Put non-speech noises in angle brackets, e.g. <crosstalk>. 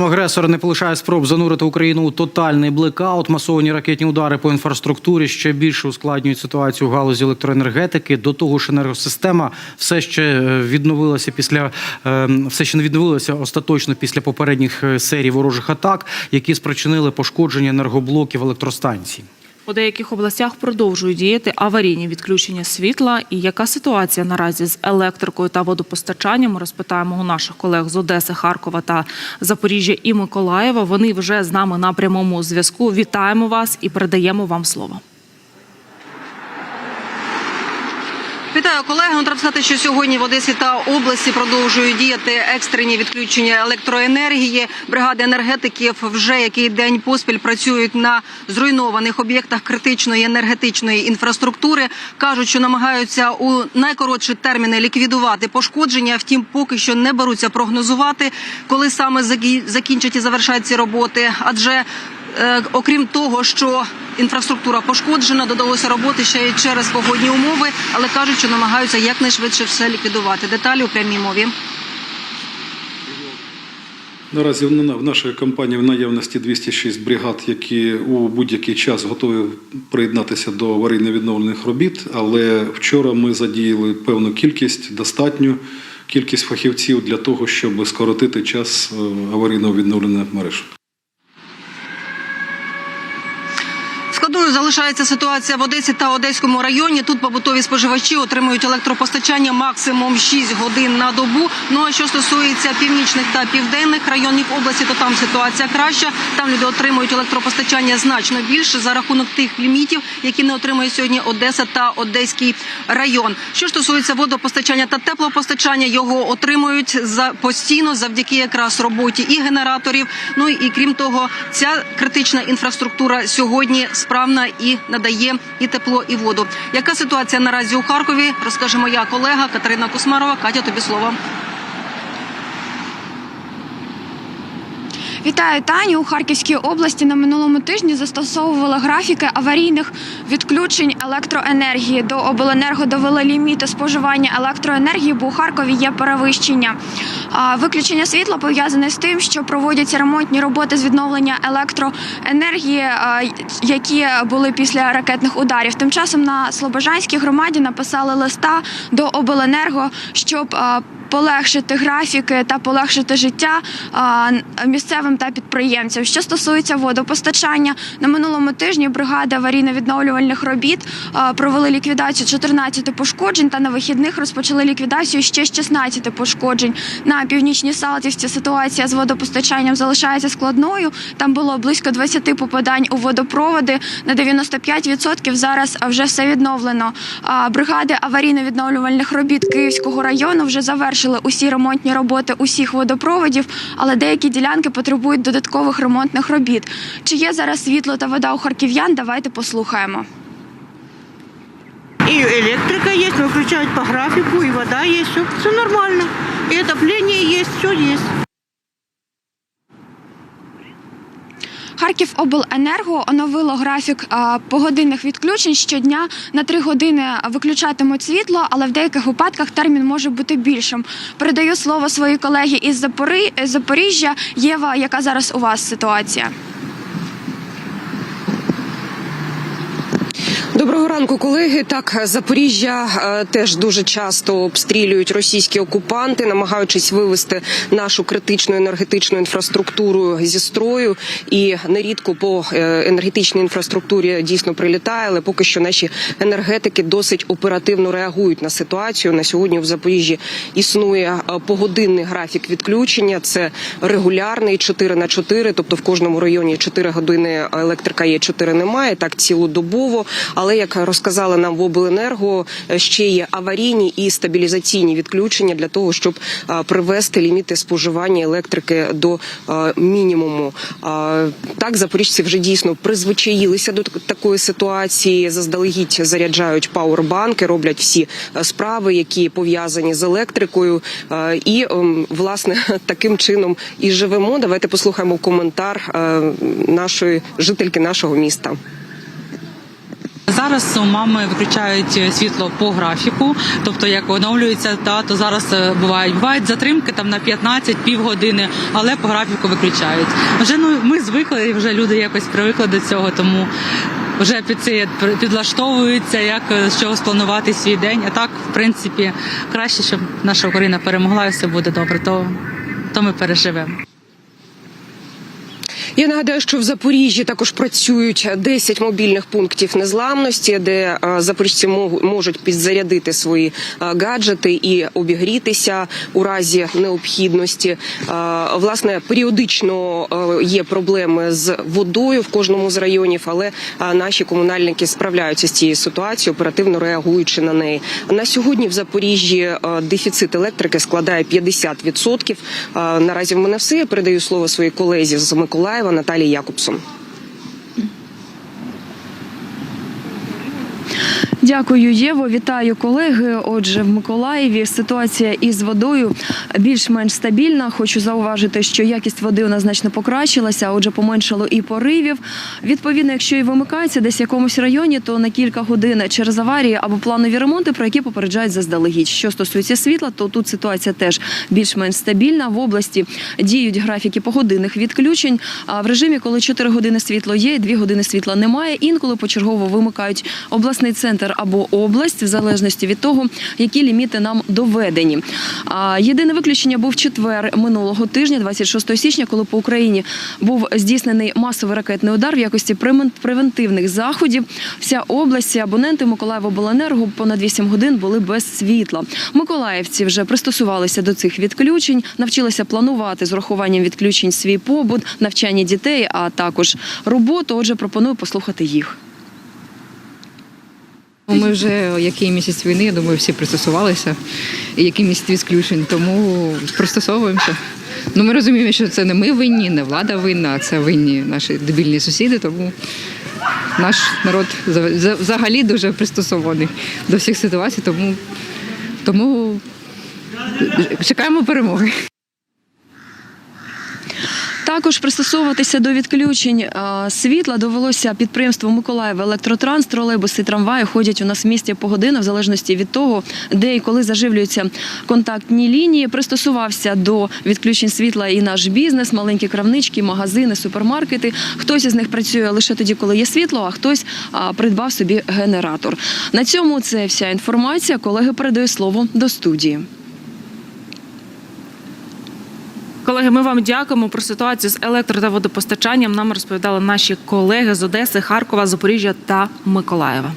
Агресор не полишає спроб занурити Україну у тотальний блекаут. Масовані ракетні удари по інфраструктурі ще більше ускладнюють ситуацію в галузі електроенергетики. До того ж, енергосистема все ще е, відновилася після е, все ще не відновилася остаточно після попередніх е, серій ворожих атак, які спричинили пошкодження енергоблоків електростанцій. У деяких областях продовжують діяти аварійні відключення світла. І яка ситуація наразі з електрикою та водопостачанням? Розпитаємо у наших колег з Одеси, Харкова та Запоріжжя і Миколаєва. Вони вже з нами на прямому зв'язку. Вітаємо вас і передаємо вам слово. Вітаю колеги. Треба сказати, що сьогодні в Одесі та області продовжують діяти екстрені відключення електроенергії. Бригади енергетиків вже який день поспіль працюють на зруйнованих об'єктах критичної енергетичної інфраструктури. кажуть, що намагаються у найкоротші терміни ліквідувати пошкодження. Втім, поки що не беруться прогнозувати, коли саме закінчать і завершать ці роботи. Адже Е, Окрім того, що інфраструктура пошкоджена, додалося роботи ще й через погодні умови, але кажуть, що намагаються якнайшвидше все ліквідувати. Деталі у прямій мові. Наразі в нашої компанії в наявності 206 бригад, які у будь-який час готові приєднатися до аварійно-відновлених робіт. Але вчора ми задіяли певну кількість, достатню кількість фахівців для того, щоб скоротити час е, аварійного відновлення мереж. Залишається ситуація в Одесі та Одеському районі. Тут побутові споживачі отримують електропостачання максимум 6 годин на добу. Ну а що стосується північних та південних районів області, то там ситуація краща. Там люди отримують електропостачання значно більше за рахунок тих лімітів, які не отримує сьогодні Одеса та Одеський район. Що стосується водопостачання та теплопостачання, його отримують за постійно завдяки якраз роботі і генераторів. Ну і крім того, ця критична інфраструктура сьогодні справна і надає і тепло, і воду. Яка ситуація наразі у Харкові? Розкаже моя колега Катерина Космарова. Катя, тобі слово. Вітаю Таню у Харківській області. На минулому тижні застосовували графіки аварійних відключень електроенергії. До обленерго довели ліміти споживання електроенергії, бо у Харкові є перевищення. Виключення світла пов'язане з тим, що проводяться ремонтні роботи з відновлення електроенергії, які були після ракетних ударів. Тим часом на Слобожанській громаді написали листа до обленерго, щоб а, полегшити графіки та полегшити життя місцевим та підприємцям. Що стосується водопостачання, на минулому тижні бригади аварійно-відновлювальних робіт провели ліквідацію 14 пошкоджень та на вихідних розпочали ліквідацію ще 16 пошкоджень. На північній Салтівці ситуація з водопостачанням залишається складною. Там було близько 20 попадань у водопроводи. На 95% зараз вже все відновлено. Бригади аварійно-відновлювальних робіт Київського району вже завершили усі ремонтні роботи усіх водопроводів, але деякі ділянки потребують додаткових ремонтних робіт. Чи є зараз світло та вода у харків'ян? Давайте послухаємо. И электрика есть, выключают по графику, и вода есть, все, все нормально. И отопление есть, все есть. Харківобленерго оновило графік погодинних відключень щодня на три години виключатимуть світло, але в деяких випадках термін може бути більшим. Передаю слово своїй колегі із. Запоріжжя. Єва, яка зараз у вас ситуація? Доброго ранку, колеги. Так, Запоріжжя е, теж дуже часто обстрілюють російські окупанти, намагаючись вивести нашу критичну енергетичну інфраструктуру зі строю. І нерідко по е, енергетичній інфраструктурі дійсно прилітає, але поки що наші енергетики досить оперативно реагують на ситуацію. На сьогодні в Запоріжжі існує е, погодинний графік відключення. Це регулярний 4 на 4, тобто в кожному районі 4 години електрика є, 4 немає. Так цілодобово. Але як розказали нам в обленерго, е, ще є аварійні і стабілізаційні відключення для того, щоб привести ліміти споживання електрики до мінімуму. Так, запоріжці вже дійсно призвичаїлися до такої ситуації. Заздалегідь заряджають пауербанки, роблять всі е, справи, які пов'язані з електрикою. І ем, власне <laughs> таким чином і живемо. Давайте послухаємо коментар е, нашої жительки нашого міста. Зараз у мами виключають світло по графіку, тобто як оновлюється, та то зараз е, бувають бувають затримки там на 15 півгодини, але по графіку виключають. Вже ну ми звикли, і вже люди якось привикли до цього, тому вже під це підлаштовуються, як е, з чого спланувати свій день. А так, в принципі, краще, щоб наша Україна перемогла і все буде добре. То, то ми переживемо. Я нагадаю, що в Запоріжжі також працюють 10 мобільних пунктів незламності, де е, запоріжці можуть підзарядити свої е, гаджети і обігрітися у разі необхідності. Е, Власне, періодично є проблеми з водою в кожному з районів, але наші комунальники справляються з цією ситуацією, оперативно реагуючи на неї. На сьогодні в Запоріжжі дефіцит електрики складає 50%. Е, Наразі в мене все. Я передаю слово своїй колезі з Миколаєва Наталії Якобсон. Дякую, Єво. Вітаю колеги. Отже, в Миколаєві ситуація із водою більш-менш стабільна. Хочу зауважити, що якість води у нас значно покращилася, отже, поменшало і поривів. Відповідно, якщо і вимикається десь в якомусь районі, то на кілька годин через аварії або планові ремонти, про які попереджають заздалегідь. Що стосується світла, то тут ситуація теж більш-менш стабільна. В області діють графіки погодинних відключень. А в режимі, коли 4 години світло є, 2 години світла немає. Інколи почергово вимикають обласний центр або область, в залежності від того, які ліміти нам доведені. Єдине виключення був четвер минулого тижня, 26 січня, коли по Україні був здійснений масовий ракетний удар в якості превентивних заходів. Вся область, абоненти Миколаївобленерго понад 8 годин були без світла. Миколаївці вже пристосувалися до цих відключень, навчилися планувати з урахуванням відключень свій побут, навчання дітей, а також роботу. Отже, пропоную послухати їх. Ну, Ми вже який місяць війни, я думаю, всі пристосувалися, і який місяць відключень, тому пристосовуємося. Ну, ми розуміємо, що це не ми винні, не влада винна, а це винні наші дебільні сусіди, тому наш народ за- за- взагалі дуже пристосований до всіх ситуацій, тому, тому чекаємо перемоги. Також пристосовуватися до відключень світла довелося підприємству Миколаїв Електротранс. Тролейбуси, трамваї ходять у нас в місті погодину, в залежності від того, де і коли заживлюються контактні лінії. Пристосувався до відключень світла і наш бізнес, маленькі крамнички, магазини, супермаркети. Хтось із них працює лише тоді, коли є світло, а хтось придбав собі генератор. На цьому це вся інформація. Колеги передаю слово до студії. Колеги, ми вам дякуємо про ситуацію з електро та водопостачанням. Нам розповідали наші колеги з Одеси, Харкова, Запоріжжя та Миколаєва.